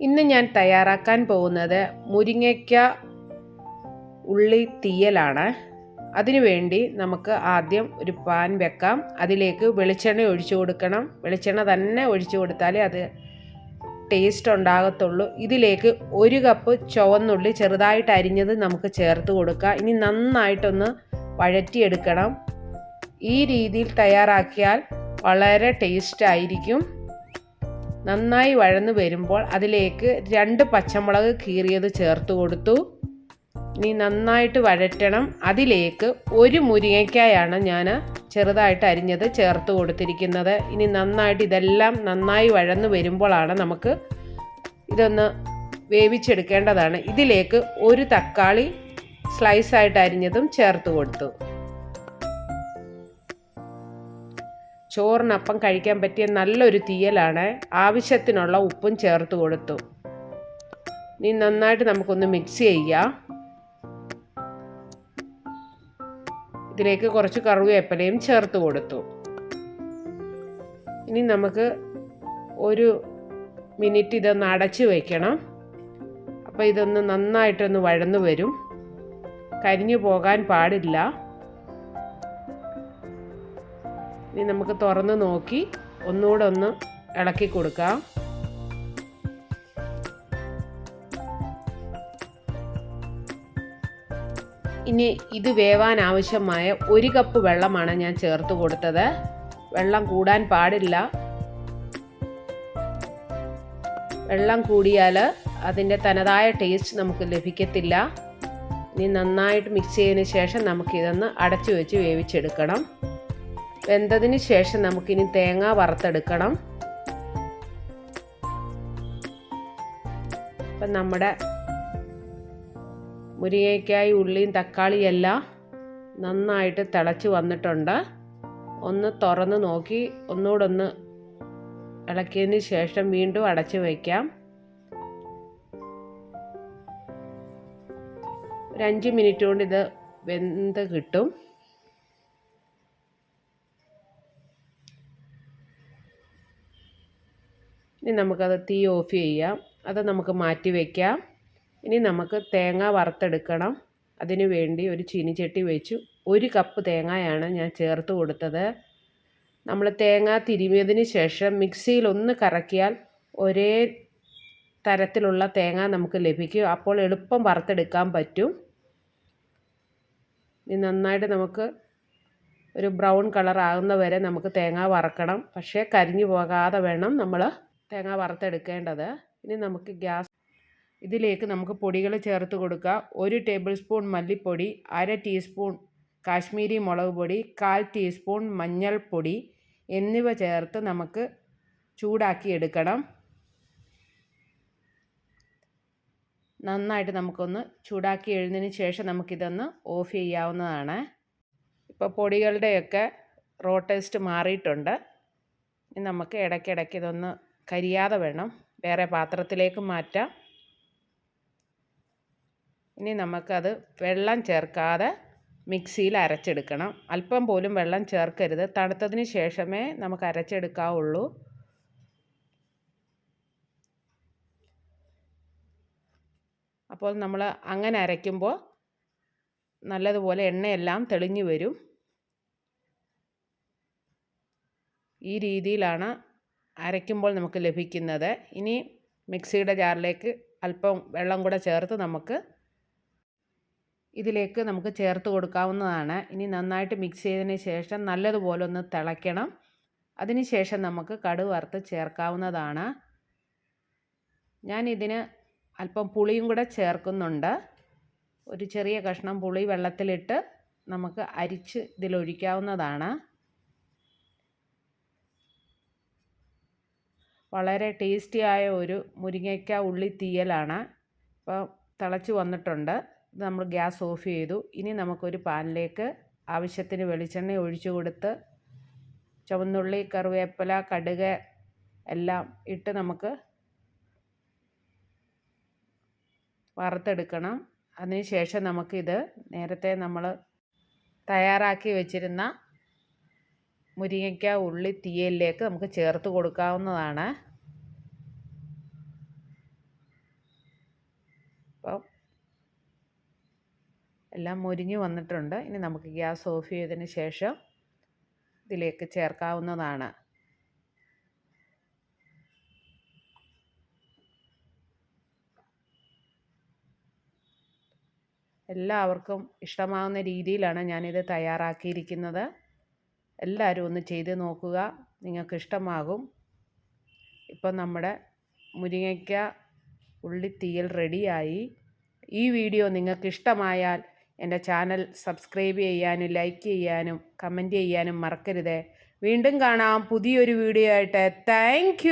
ഇന്ന് ഞാൻ തയ്യാറാക്കാൻ പോകുന്നത് മുരിങ്ങയ്ക്ക ഉള്ളി തീയലാണ്. അതിനുവേണ്ടി നമുക്ക് ആദ്യം ഒരു പാൻ വെക്കാം. അതിലേക്ക് വെളിച്ചെണ്ണ ഒഴിച്ചു കൊടുക്കണം. വെളിച്ചെണ്ണ തന്നെ ഒഴിച്ചു കൊടുത്താലേ അത് ടേസ്റ്റ് ഉണ്ടാകത്തുള്ളൂ. ഇതിലേക്ക് ഒരു കപ്പ് ചുവന്നുള്ളി ചെറുതായിട്ട് അരിഞ്ഞത് നമുക്ക് ചേർത്ത് കൊടുക്കാം. ഇനി നന്നായിട്ടൊന്ന് വഴറ്റിയെടുക്കണം. ഈ രീതിയിൽ തയ്യാറാക്കിയാൽ വളരെ ടേസ്റ്റ് ആയിരിക്കും. നന്നായി വഴന്നു വരുമ്പോൾ അതിലേക്ക് രണ്ട് പച്ചമുളക് കീറിയത് ചേർത്ത് കൊടുത്തു. ഇനി നന്നായിട്ട് വഴറ്റണം. അതിലേക്ക് ഒരു മുരിങ്ങയ്ക്കായാണ് ഞാൻ ചെറുതായിട്ട് അരിഞ്ഞത് ചേർത്ത് കൊടുത്തിരിക്കുന്നത്. ഇനി നന്നായിട്ട് ഇതെല്ലാം നന്നായി വഴന്നു വരുമ്പോഴാണ് നമുക്ക് ഇതൊന്ന് വേവിച്ചെടുക്കേണ്ടതാണ്. ഇതിലേക്ക് ഒരു തക്കാളി സ്ലൈസായിട്ട് അരിഞ്ഞതും ചേർത്ത് കൊടുത്തു. ചോറിനപ്പം കഴിക്കാൻ പറ്റിയ നല്ലൊരു തീയലാണ്. ആവശ്യത്തിനുള്ള ഉപ്പും ചേർത്ത് കൊടുത്തു. ഇനി നന്നായിട്ട് നമുക്കൊന്ന് മിക്സ് ചെയ്യാം. ഇതിലേക്ക് കുറച്ച് കറിവേപ്പിലയും ചേർത്ത് കൊടുത്തു. ഇനി നമുക്ക് ഒരു മിനിറ്റ് ഇതൊന്ന് അടച്ചു വയ്ക്കണം അപ്പോൾ ഇതൊന്ന് നന്നായിട്ടൊന്ന് വഴന്നു വരും. കരിഞ്ഞു പോകാൻ പാടില്ല. ഇനി നമുക്ക് തുറന്ന് നോക്കി. ഒന്നുകൂടെ ഒന്ന് ഇളക്കി കൊടുക്കാം. ഇനി ഇത് വേവാൻ ആവശ്യമായ ഒരു കപ്പ് വെള്ളമാണ് ഞാൻ ചേർത്ത് കൊടുത്തത്. വെള്ളം കൂടാൻ പാടില്ല. വെള്ളം കൂടിയാൽ അതിന്റെ തനതായ ടേസ്റ്റ് നമുക്ക് ലഭിക്കത്തില്ല. ഇനി നന്നായിട്ട് മിക്സ് ചെയ്തതിന് ശേഷം നമുക്കിതൊന്ന് അടച്ചു വെച്ച് വേവിച്ചെടുക്കണം. വെന്തതിന് ശേഷം നമുക്കിനി തേങ്ങ വറുത്തെടുക്കണം. അപ്പം നമ്മുടെ മുരിങ്ങയ്ക്കായി ഉള്ളിയും തക്കാളിയും എല്ലാം നന്നായിട്ട് തിളച്ച് വന്നിട്ടുണ്ട്. ഒന്ന് തുറന്ന് നോക്കി ഒന്നുകൂടെ ഒന്ന് ഇളക്കിയതിന് ശേഷം വീണ്ടും അടച്ച് വയ്ക്കാം. ഒരു അഞ്ച് മിനിറ്റ് കൊണ്ട് ഇത് വെന്ത് കിട്ടും. ഇനി നമുക്കത് തീ ഓഫ് ചെയ്യാം. അത് നമുക്ക് മാറ്റി വയ്ക്കാം ഇനി നമുക്ക് തേങ്ങ വറുത്തെടുക്കണം. അതിനു വേണ്ടി ഒരു ചീനിച്ചട്ടി വെച്ചു. ഒരു കപ്പ് തേങ്ങയാണ് ഞാൻ ചേർത്ത് കൊടുത്തത്. നമ്മൾ തേങ്ങ തിരുമിയതിന് ശേഷം മിക്സിയിൽ ഒന്ന് കറക്കിയാൽ ഒരേ തരത്തിലുള്ള തേങ്ങ നമുക്ക് ലഭിക്കും. അപ്പോൾ എളുപ്പം വറുത്തെടുക്കാൻ പറ്റും. ഇനി നന്നായിട്ട് നമുക്ക് ഒരു ബ്രൗൺ കളർ ആകുന്ന വരെ നമുക്ക് തേങ്ങ വറക്കണം. പക്ഷേ കരിഞ്ഞു പോകാതെ വേണം നമ്മൾ തേങ്ങ വറുത്തെടുക്കേണ്ടത്. ഇനി നമുക്ക് ഗ്യാസ് ഇതിലേക്ക് നമുക്ക് പൊടികൾ ചേർത്ത് കൊടുക്കുക. ഒരു ടേബിൾ സ്പൂൺ മല്ലിപ്പൊടി അര ടീസ്പൂൺ കാശ്മീരി മുളക് പൊടി കാൽ ടീസ്പൂൺ മഞ്ഞൾപ്പൊടി എന്നിവ ചേർത്ത് നമുക്ക് ചൂടാക്കി എടുക്കണം. നന്നായിട്ട് നമുക്കൊന്ന് ചൂടാക്കി എഴുന്നതിന് ശേഷം നമുക്കിതൊന്ന് ഓഫ് ചെയ്യാവുന്നതാണ്. ഇപ്പോൾ പൊടികളുടെയൊക്കെ റോ ടേസ്റ്റ് മാറിയിട്ടുണ്ട്. നമുക്ക് ഇടയ്ക്കിടയ്ക്ക് ഇതൊന്ന് കരിയാതെ വേണം. വേറെ പാത്രത്തിലേക്ക് മാറ്റാം. ഇനി നമുക്കത് വെള്ളം ചേർക്കാതെ മിക്സിയിൽ അരച്ചെടുക്കണം. അല്പം പോലും വെള്ളം ചേർക്കരുത്. തണുത്തതിന് ശേഷമേ നമുക്ക് അരച്ചെടുക്കാവുള്ളൂ. അപ്പോൾ നമ്മൾ അങ്ങനെ അരയ്ക്കുമ്പോൾ നല്ലതുപോലെ എണ്ണയെല്ലാം തെളിഞ്ഞു വരും. ഈ രീതിയിലാണ് അരയ്ക്കുമ്പോൾ നമുക്ക് ലഭിക്കുന്നത് ഇനി മിക്സിയുടെ ജാറിലേക്ക് അല്പം വെള്ളം കൂടെ ചേർത്ത് നമുക്ക് ഇതിലേക്ക് നമുക്ക് ചേർത്ത് കൊടുക്കാവുന്നതാണ്. ഇനി നന്നായിട്ട് മിക്സ് ചെയ്തതിന് ശേഷം നല്ലതുപോലെ ഒന്ന് തിളയ്ക്കണം. അതിന് ശേഷം നമുക്ക് കടുക് വറുത്ത് ചേർക്കാവുന്നതാണ്. ഞാനിതിന് അല്പം പുളിയും കൂടെ ചേർക്കുന്നുണ്ട്. ഒരു ചെറിയ കഷ്ണം പുളി വെള്ളത്തിലിട്ട് നമുക്ക് അരിച്ച് ഇതിലൊഴിക്കാവുന്നതാണ്. വളരെ ടേസ്റ്റിയായ ഒരു മുരിങ്ങയ്ക്ക ഉള്ളി തീയലാണ്. ഇപ്പോൾ തിളച്ച് വന്നിട്ടുണ്ട്. നമ്മൾ ഗ്യാസ് ഓഫ് ചെയ്തു. ഇനി നമുക്കൊരു പാനിലേക്ക് ആവശ്യത്തിന് വെളിച്ചെണ്ണ ഒഴിച്ചു കൊടുത്ത് ചുവന്നുള്ളി കറിവേപ്പില കടുക് എല്ലാം ഇട്ട് നമുക്ക് വറുത്തെടുക്കണം. അതിനുശേഷം നമുക്കിത് നേരത്തെ നമ്മൾ തയ്യാറാക്കി വെച്ചിരുന്ന മുരിങ്ങയ്ക്ക ഉള്ളി തീയലിലേക്ക് നമുക്ക് ചേർത്ത് കൊടുക്കാവുന്നതാണ്. അപ്പം എല്ലാം മുരിഞ്ഞ് വന്നിട്ടുണ്ട്. ഇനി നമുക്ക് ഗ്യാസ് ഓഫ് ചെയ്തതിന് ശേഷം ഇതിലേക്ക് ചേർക്കാവുന്നതാണ്. എല്ലാവർക്കും ഇഷ്ടമാകുന്ന രീതിയിലാണ് ഞാനിത് തയ്യാറാക്കിയിരിക്കുന്നത്. എല്ലാവരും ഒന്ന് ചെയ്ത് നോക്കുക. നിങ്ങൾക്ക് ഇഷ്ടമാകും ഇപ്പം നമ്മുടെ മുരിങ്ങയ്ക്ക ഉള്ളിത്തീയൽ റെഡിയായി. ഈ വീഡിയോ നിങ്ങൾക്ക് ഇഷ്ടമായാൽ എന്റെ ചാനൽ സബ്സ്ക്രൈബ് ചെയ്യാനും ലൈക്ക് ചെയ്യാനും കമന്റ് ചെയ്യാനും മറക്കരുത്. വീണ്ടും കാണാം. പുതിയൊരു വീഡിയോ ആയിട്ട്. താങ്ക്